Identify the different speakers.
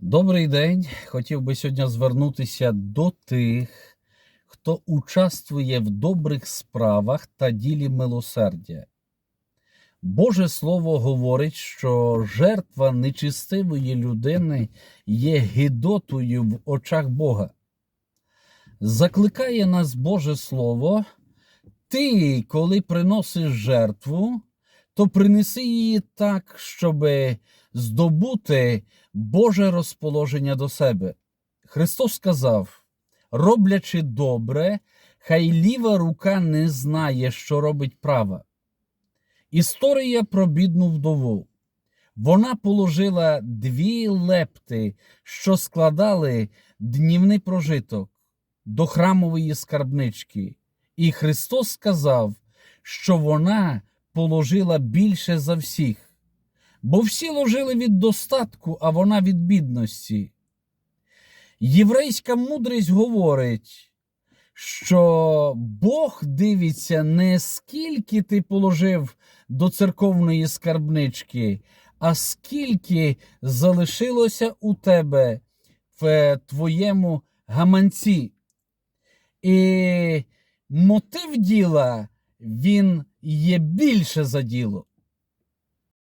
Speaker 1: Добрий день. Хотів би сьогодні звернутися до тих, хто участвує в добрих справах та ділі милосердя. Боже Слово говорить, що жертва нечистивої людини є гидотою в очах Бога. Закликає нас Боже Слово, ти, коли приносиш жертву, то принеси її так, щоб здобути Боже розположення до себе. Христос сказав: роблячи добре, хай ліва рука не знає, що робить права. Історія про бідну вдову. Вона положила дві лепти, що складали днівний прожиток до храмової скарбнички. І Христос сказав, що вона положила більше за всіх. Бо всі ложили від достатку, а вона від бідності. Єврейська мудрість говорить, що Бог дивиться не скільки ти положив до церковної скарбнички, а скільки залишилося у тебе в твоєму гаманці. І мотив діла він є більше за діло.